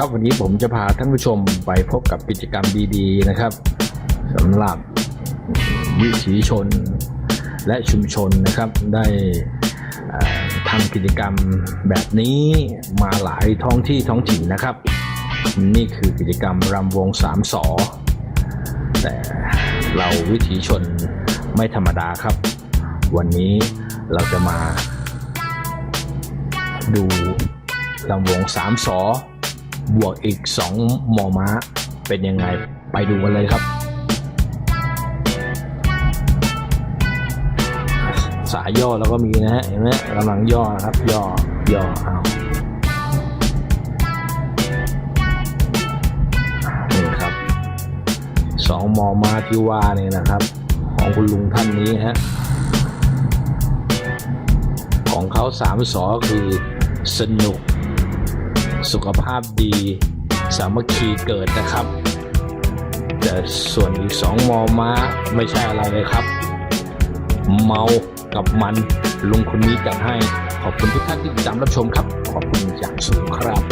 ครับ วันนี้ผมจะพาท่านผู้ชมไปพบกับกิจกรรมดีๆนะครับสำหรับวิถีชนและชุมชนนะครับได้ทำกิจกรรมแบบนี้มาหลายท้องที่ท้องถิ่นนะครับ นี่คือกิจกรรมรำวงสามสอแต่เราวิถีชนไม่ธรรมดาครับ วันนี้เราจะมาดูลำวงสามสอ บวกอีกสองหมอม้า เป็นยังไง ไปดูกันเลยครับ สายย่อแล้วก็มีนะฮะ เห็นไหมกำลังย่อนะครับ ย่อ ย่อเอานี่ครับสองมอม้าที่ว่าเนี่ยนะครับ ของคุณลุงท่านนี้ฮะ ของเขาสามสอคือสนุก สุขภาพดี สามัคคีเกิดนะครับ แต่ส่วนอีกสองมอม้าไม่ใช่อะไรเลยครับ เมากับมันลุงคนนี้จัดให้ ขอบคุณทุกท่านที่ติดตามรับชมครับ ขอบคุณอย่างสูงครับ